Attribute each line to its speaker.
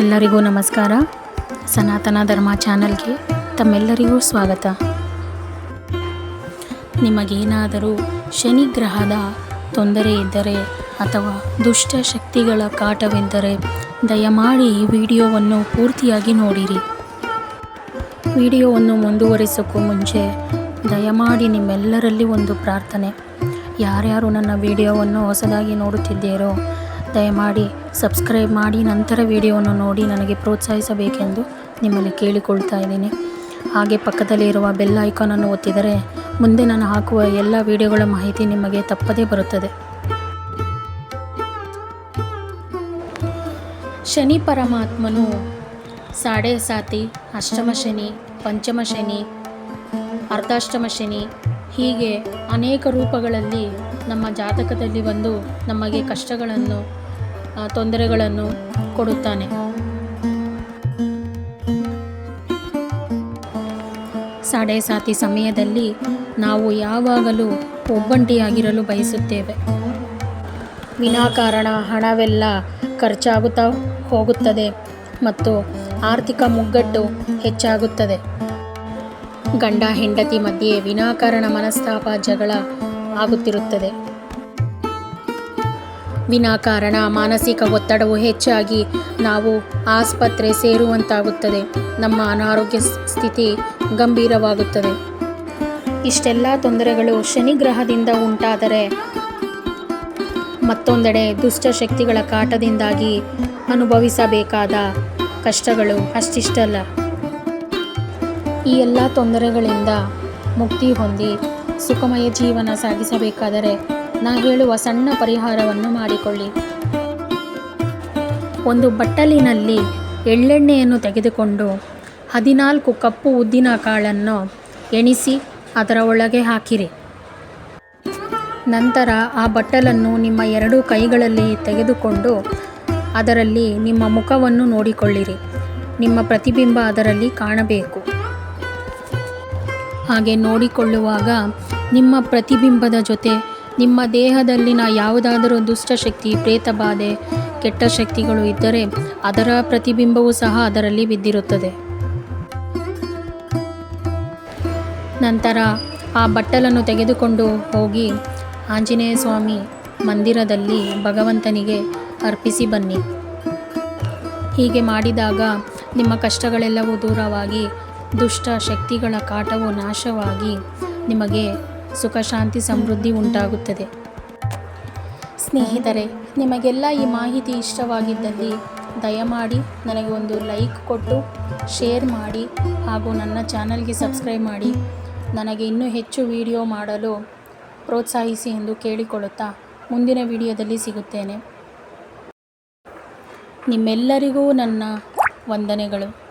Speaker 1: ಎಲ್ಲರಿಗೂ ನಮಸ್ಕಾರ. ಸನಾತನ ಧರ್ಮ ಚಾನಲ್ಗೆ ತಮ್ಮೆಲ್ಲರಿಗೂ ಸ್ವಾಗತ. ನಿಮಗೇನಾದರೂ ಶನಿ ಗ್ರಹದ ತೊಂದರೆ ಇದ್ದರೆ ಅಥವಾ ದುಷ್ಟ ಶಕ್ತಿಗಳ ಕಾಟವೆಂದರೆ ದಯಮಾಡಿ ಈ ವಿಡಿಯೋವನ್ನು ಪೂರ್ತಿಯಾಗಿ ನೋಡಿರಿ. ವಿಡಿಯೋವನ್ನು ಮುಂದುವರಿಸೋಕ್ಕೂ ಮುಂಚೆ ದಯಮಾಡಿ ನಿಮ್ಮೆಲ್ಲರಲ್ಲಿ ಒಂದು ಪ್ರಾರ್ಥನೆ. ಯಾರ್ಯಾರು ನನ್ನ ವಿಡಿಯೋವನ್ನು ಹೊಸದಾಗಿ ನೋಡುತ್ತಿದ್ದೀರೋ ದಯಮಾಡಿ ಸಬ್ಸ್ಕ್ರೈಬ್ ಮಾಡಿ, ನಂತರ ವಿಡಿಯೋವನ್ನು ನೋಡಿ ನನಗೆ ಪ್ರೋತ್ಸಾಹಿಸಬೇಕೆಂದು ನಿಮ್ಮಲ್ಲಿ ಕೇಳಿಕೊಳ್ತಾ ಇದ್ದೀನಿ. ಹಾಗೆ ಪಕ್ಕದಲ್ಲಿರುವ ಬೆಲ್ ಐಕಾನನ್ನು ಒತ್ತಿದರೆ ಮುಂದೆ ನಾನು ಹಾಕುವ ಎಲ್ಲ ವಿಡಿಯೋಗಳ ಮಾಹಿತಿ ನಿಮಗೆ ತಪ್ಪದೇ ಬರುತ್ತದೆ. ಶನಿ ಪರಮಾತ್ಮನು ಸಾಡೆ ಸಾತಿ, ಅಷ್ಟಮ ಶನಿ, ಪಂಚಮ ಶನಿ, ಅರ್ಧಾಷ್ಟಮ ಶನಿ ಹೀಗೆ ಅನೇಕ ರೂಪಗಳಲ್ಲಿ ನಮ್ಮ ಜಾತಕದಲ್ಲಿ ಬಂದು ನಮಗೆ ಕಷ್ಟಗಳನ್ನು ತೊಂದರೆಗಳನ್ನು ಕೊಡುತ್ತಾನೆ. ಸಾಡೆ ಸಾತಿ ಸಮಯದಲ್ಲಿ ನಾವು ಯಾವಾಗಲೂ ಒಬ್ಬಂಟಿಯಾಗಿರಲು ಬಯಸುತ್ತೇವೆ. ವಿನಾಕಾರಣ ಹಣವೆಲ್ಲ ಖರ್ಚಾಗುತ್ತಾ ಹೋಗುತ್ತದೆ ಮತ್ತು ಆರ್ಥಿಕ ಮುಗ್ಗಟ್ಟು ಹೆಚ್ಚಾಗುತ್ತದೆ. ಗಂಡ ಹೆಂಡತಿ ಮಧ್ಯೆ ವಿನಾಕಾರಣ ಮನಸ್ತಾಪ ಜಗಳ ಆಗುತ್ತಿರುತ್ತದೆ. ವಿನಾಕಾರಣ ಮಾನಸಿಕ ಒತ್ತಡವು ಹೆಚ್ಚಾಗಿ ನಾವು ಆಸ್ಪತ್ರೆ ಸೇರುವಂತಾಗುತ್ತದೆ. ನಮ್ಮ ಅನಾರೋಗ್ಯ ಸ್ಥಿತಿ ಗಂಭೀರವಾಗುತ್ತದೆ. ಇಷ್ಟೆಲ್ಲ ತೊಂದರೆಗಳು ಶನಿ ಗ್ರಹದಿಂದ ಉಂಟಾದರೆ ಮತ್ತೊಂದೆಡೆ ದುಷ್ಟಶಕ್ತಿಗಳ ಕಾಟದಿಂದಾಗಿ ಅನುಭವಿಸಬೇಕಾದ ಕಷ್ಟಗಳು ಅಷ್ಟಿಷ್ಟಲ್ಲ. ಈ ಎಲ್ಲ ತೊಂದರೆಗಳಿಂದ ಮುಕ್ತಿ ಹೊಂದಿ ಸುಖಮಯ ಜೀವನ ಸಾಗಿಸಬೇಕಾದರೆ ನಾ ಹೇಳುವ ಸಣ್ಣ ಪರಿಹಾರವನ್ನು ಮಾಡಿಕೊಳ್ಳಿ. ಒಂದು ಬಟ್ಟಲಿನಲ್ಲಿ ಎಳ್ಳೆಣ್ಣೆಯನ್ನು ತೆಗೆದುಕೊಂಡು ಹದಿನಾಲ್ಕು ಕಪ್ಪು ಉದ್ದಿನ ಕಾಳನ್ನು ಎಣಿಸಿ ಅದರ ಒಳಗೆ ಹಾಕಿರಿ. ನಂತರ ಆ ಬಟ್ಟಲನ್ನು ನಿಮ್ಮ ಎರಡೂ ಕೈಗಳಲ್ಲಿ ತೆಗೆದುಕೊಂಡು ಅದರಲ್ಲಿ ನಿಮ್ಮ ಮುಖವನ್ನು ನೋಡಿಕೊಳ್ಳಿರಿ. ನಿಮ್ಮ ಪ್ರತಿಬಿಂಬ ಅದರಲ್ಲಿ ಕಾಣಬೇಕು. ಹಾಗೆ ನೋಡಿಕೊಳ್ಳುವಾಗ ನಿಮ್ಮ ಪ್ರತಿಬಿಂಬದ ಜೊತೆ, ನಿಮ್ಮ ದೇಹದಲ್ಲಿನ ಯಾವುದಾದರೂ ದುಷ್ಟಶಕ್ತಿ ಪ್ರೇತಬಾಧೆ, ಕೆಟ್ಟ ಶಕ್ತಿಗಳು ಇದ್ದರೆ ಅದರ ಪ್ರತಿಬಿಂಬವೂ ಸಹ ಅದರಲ್ಲಿ ಬಿದ್ದಿರುತ್ತದೆ. ನಂತರ ಆ ಬಟ್ಟಲನ್ನು ತೆಗೆದುಕೊಂಡು ಹೋಗಿ ಆಂಜನೇಯ ಸ್ವಾಮಿ ಮಂದಿರದಲ್ಲಿ ಭಗವಂತನಿಗೆ ಅರ್ಪಿಸಿ ಬನ್ನಿ. ಹೀಗೆ ಮಾಡಿದಾಗ ನಿಮ್ಮ ಕಷ್ಟಗಳೆಲ್ಲವೂ ದೂರವಾಗಿ ದುಷ್ಟ ಶಕ್ತಿಗಳ ಕಾಟವು ನಾಶವಾಗಿ ನಿಮಗೆ ಸುಖ ಶಾಂತಿ ಸಮೃದ್ಧಿ ಉಂಟಾಗುತ್ತದೆ. ಸ್ನೇಹಿತರೆ, ನಿಮಗೆಲ್ಲ ಈ ಮಾಹಿತಿ ಇಷ್ಟವಾಗಿದ್ದಲ್ಲಿ ದಯಮಾಡಿ ನನಗೆ ಒಂದು ಲೈಕ್ ಕೊಟ್ಟು, ಶೇರ್ ಮಾಡಿ ಹಾಗೂ ನನ್ನ ಚಾನಲ್ಗೆ ಸಬ್ಸ್ಕ್ರೈಬ್ ಮಾಡಿ. ನನಗೆ ಇನ್ನೂ ಹೆಚ್ಚು ವಿಡಿಯೋ ಮಾಡಲು ಪ್ರೋತ್ಸಾಹಿಸಿ ಎಂದು ಕೇಳಿಕೊಳ್ಳುತ್ತಾ ಮುಂದಿನ ವಿಡಿಯೋದಲ್ಲಿ ಸಿಗುತ್ತೇನೆ. ನಿಮ್ಮೆಲ್ಲರಿಗೂ ನನ್ನ ವಂದನೆಗಳು.